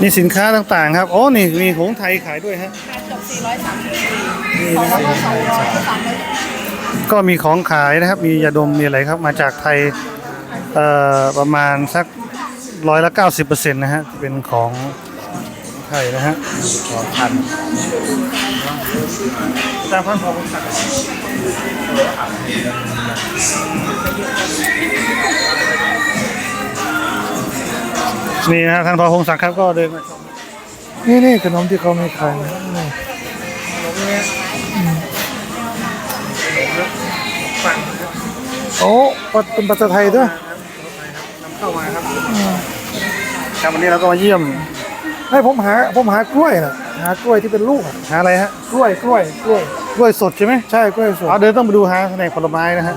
นี่สินค้าต่างๆครับโอ้นี่มีของไทยขายด้วยฮะขายเกือบ430นี่ของนะคเรารับก็200 300ก็มีของขายนะครับ มียาดมมีอะไรครับ มาจากไทยเอ่อประมาณสักร้อยละ90เปอร์เซ็นต์นะฮะที่เป็นของไทยนะฮะของพันตามพันของสัก นี่นะฮะทางทอพงศักดิ์ครับก็เดินมาชมนี่นี่ขนมที่เขาไม่ขายนะนี่ฝั่งโอ้เป็นภาษาไทยด้วยนำเข้ามาครับครับวันนี้เราก็มาเยี่ยมให้ผมหาผมหากล้วยนะหากล้วยที่เป็นลูกอะหาอะไรฮะกล้วยกล้วยกล้วยกล้วยสดใช่ไหมใช่กล้วยสดเอาเดินต้องไปดูหาแผนกผลไม้นะฮะ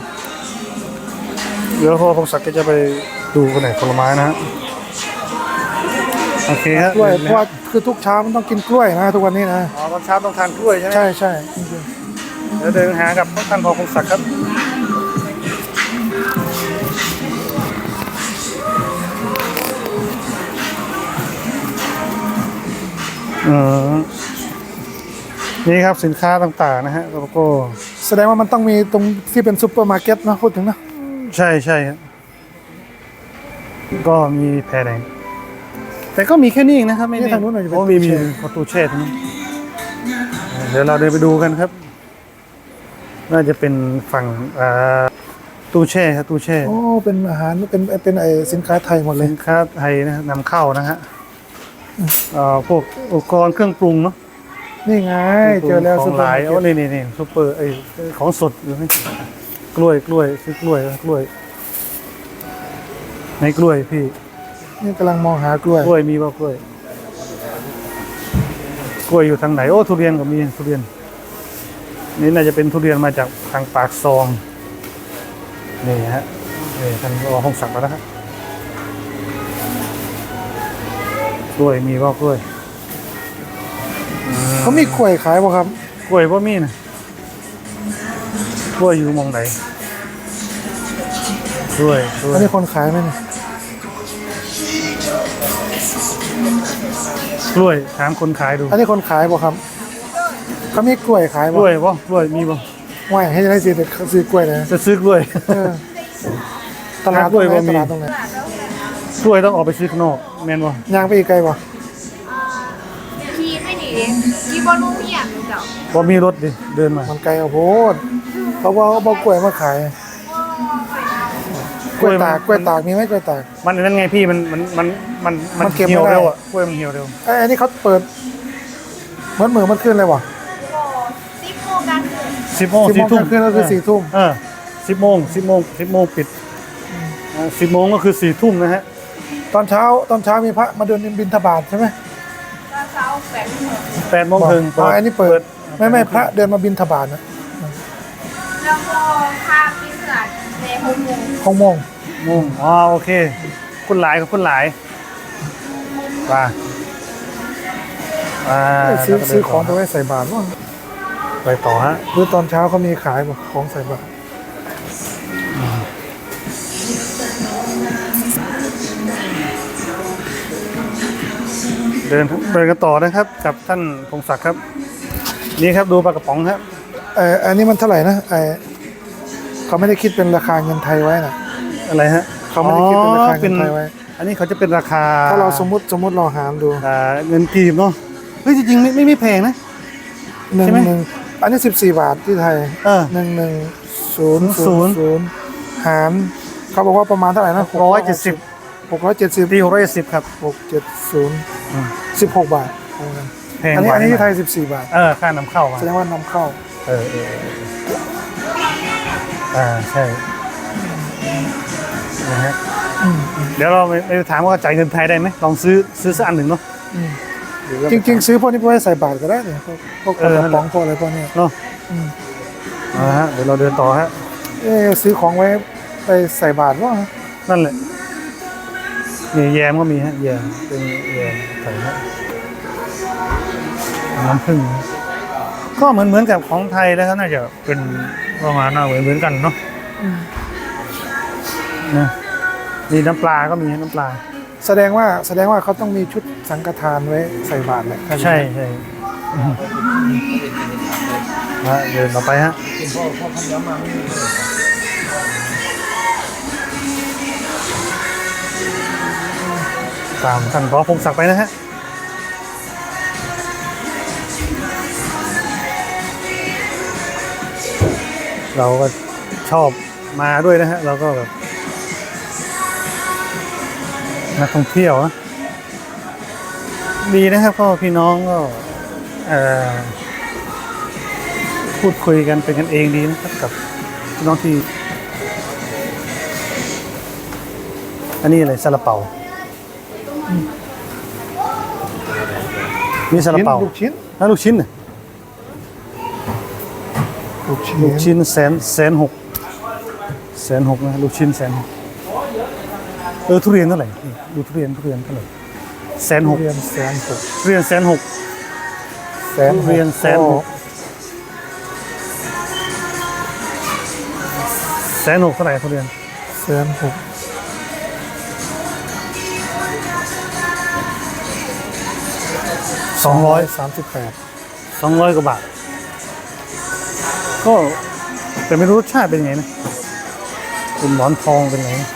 เดี๋ยวพ่อพงศักดิ์ก็จะไปดูแผนกผลไม้นะฮะ โอเคฮะกล้วยเพราะว่าคือทุกเช้ามันต้องกินกล้วยนะทุกวันนี้นะอ๋อตอนเช้าต้องทานกล้วยใช่ไหมใช่ใช่จริงเดี๋ยวเดินหากับท่านพ่อพงศักดิ์ครับเออนี่ครับสินค้าต่างๆนะฮะแล้วก็ๆแสดงว่ามันต้องมีตรงที่เป็นซุปเปอร์มาร์เก็ตนะพูดถึงนะ ใช่ใช่ครับก็มีแพรแดง แต่ก็มีแค่นี้เองนะครับ ไม่นี่ทางนู้นหน่อยจะเป็นโอ้มีมีตู้แช่ ประตูแช่ตรงนู้นเดี๋ยวเราเดินไปดูกันครับ น่าจะเป็นฝั่งอ่าตู้แช่ครับตู้แช่โอ้เป็นอาหารเป็นเป็นไอสินค้าไทยหมดเลยสินค้าไทยนะนำเข้านะฮะเอ่อพวกอุปกรณ์เครื่องปรุงเนาะนี่ไงเจอแล้วขซุอปงเปอหร์ลายมาร์โอ้เก็ตนี่นี่นี่ซุปเปอร์ไอ้ของสดอยู่นี่กล้วยกล้วยซื้อกล้วยกล้วยในกล้วยพี่ นี่กำลังมองหากล้วย กล้วยมีป่ะกล้วย กล้วยอยู่ทางไหน โอ้ทุเรียนก็มีทุเรียน นี่น่าจะเป็นทุเรียนมาจากทางปากซอง นี่ฮะนี่ท่านรอห้องสักดิ์มาแล้วครับกล้วยมีป่ะกล้วย เขามีกล้วยขายป่ะครับ กล้วยป่ะมีนะกล้วยอยู่หมองไหนกล้วยกล้วยอันนี้คนขายไหมเนี่ย กล้วยถามคนขายดูอันนี้คนขายป่ะครับ เขามีกล้วยขายกป่ะล้วยป่ะกล้วยมีป่ะว่าให้ได้สิแต่ซื้อกล้วยเลยจะซื้อกล้วยเออตลาดตรงไหนตลาดตรงไหนกล้วยต้องออกไปซื้อข้างนอกแม่นป่ะย่างไปอีกไกลป่ะขี่ไม่หนีขี่บอลลูนเหี่ยงเจ้าบ่มีรถดิเดินมา มันไกลเอาโพดเขาบอกเขาบอกกล้วยมาขาย กล้วยตากกล้วยตากมีไหมกล้วยตาก มันนั่นไงพี่มันมันมันมันมันเก็บไม่เหี่ยวได้ เร็วอะกล้วยมันเหี่ยวเร็วไอ้ยอันนี้เขาเปิดเหมือนเหมือนมันขึ้นเลยว่ะซิปโมงกันคือสิบโมงสิบโมงสี่ทุ่มกลางคืนก็คือสี่ทุ่ม เออสิบโมงสิบโมงสิบโมงปิดสิบโมงก็คือสี่ทุ่มนะฮะตอนเช้าตอนเช้ามีพระมาเดินบินทบาทใช่ไหมตอนเช้าแปดโมงแปดโมงถึงอ๋ออันนี้เปิด ไม่ไม่พระเดินมาบินทบาทนะแล้วก็พาพิเศษในหกโมงหกโมง โมงอ๋อโอเค คุณหลายกับคุณหลายป่าอ่าเอ้ยซื้อแล้วก็เดินซื้อของไปต่ไว้ใส่บาตรว่ะไปต่อฮะหรือตอนเช้าเขามีขายบ่ของใส่บาตรเดินเดินกันต่อนะครับ กับท่านพงศักดิ์ครับ นี่ครับดูปลากระป๋องครับเอออันนี้มันเท่าไหร่นะไอเขาไม่ได้คิดเป็นราคาเงินไทยไว้นะ อะไรฮะเขาไม่ได้คิดเป็นราคาเงินไทยไว้ อันนี้เขาจะเป็นราคาถ้าเราสมมติสมมติเราหารดูอ่าเงินกีบเนาะเฮ้ยจริงๆไม่ไม่ไม่แพงนะ หนึ่งใช่ไหม หนึ่งอันนี้สิบสี่บาทที่ไทยเออ หนึ่งหนึ่งศูนย์ศูศูนนย์ย์ศูนย์หารเขาบอกว่าประมาณเท่าไหร่นะร้อยเจ็ดสิบหกร้อยเจ็ดสิบตีหกร้อยเจ็ดสิบครับ หกเจ็ดศูนย์อืม สิบหกบาทแพงอันนี้กว่าอันนี้ที่ไทยหสิบสี่บาท เออค่านำเข้ามาแสดงว่านำเข้า เออเออเอออ่าใช่ นะฮะอืมอืมเดี๋ยวเราไปไปถามว่าจ่ายเงินไทยได้ไหมลองซื้อซื้อสักอันหนึ่งเนาะอืมหรือว่าจริง ๆ ซื้อพวกนี้ไปไว้ใส่บาทก็ได้เนี่ยพวกพวกเออกระป๋องพวกอะไรพวกเนี้ยเนาะอืมอ่าฮะเดี๋ยวเราเดินต่อฮะเอ๊ะซื้อของไว้ไปใส่บาทว่านั่นแหละนี่แยมก็มีฮะแยมเป็นแยมใส่ฮะน้ำผึ้งก็เหมือนเหมือนกับของไทยแล้วครับน่าจะเป็นประมาณน่าเหมือนเหมือนกันเนาะนะ นี่น้ำปลาก็มีฮะน้ำปลา แสดงว่าแสดงว่าเขาต้องมีชุดสังฆทานไว้ใส่บาตรแหละถ้าอย่างใช่นั้นใช่อืมฮะเดินต่อไปฮะพ่อพ่อพันย้ำมาไม่มีเลยตามท่านรอพงศักดิ์ไปนะฮะเราก็ชอบมาด้วยนะฮะเราก็แบบ นักท่องเที่ยวนะดีนะครับก็พี่น้องก็เอ่อพูดคุยกันเป็นกันเองดีนะครับกับพี่น้องที่อันนี้อะไรซาลาเปานี่ซาลาเปาลูกชิ้นแล้วลูกชิ้นน่ะลูกชิ้นลูกชิ้นแสนแสนหกแสนหกนะลูกชิ้นแสนหก เออทุเรียนเท่าไหร่นี่ดูทุเรียนทุเรียนเท่าไหร่แสนหกเรียนแสนหกทุเรียนแสนหกแสนทุเรียนแสนหกแสนหกเท่าไหร่ทุเรียนแสนหกสองร้อยสามสิบแปดสองร้อยกว่าบาท ก็แต่ไม่รู้รสชาติเป็นไงนะเป็นหมอนทองเป็นไงนะ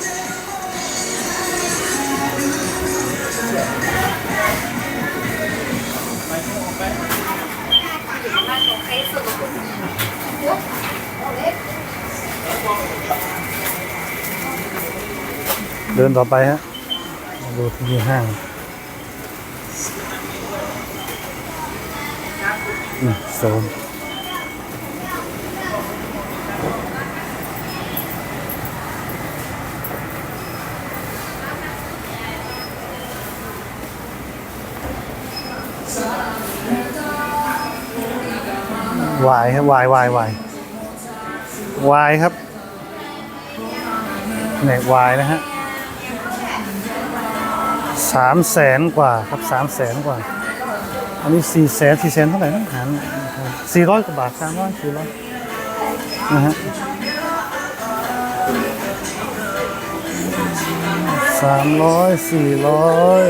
เดินต่อไปฮะดูที่ห้างอืมโซน วายครับวายวายวายวายครับแหนกวายนะฮะสามแสนกว่าครับสามแสนกว่า อันนี้สี่แสนสี่แสนเท่าไหร่นะหารสี่ร้อยกว่าบาทสามร้อยสี่ร้อยนะฮะสามร้อยสี่ร้อย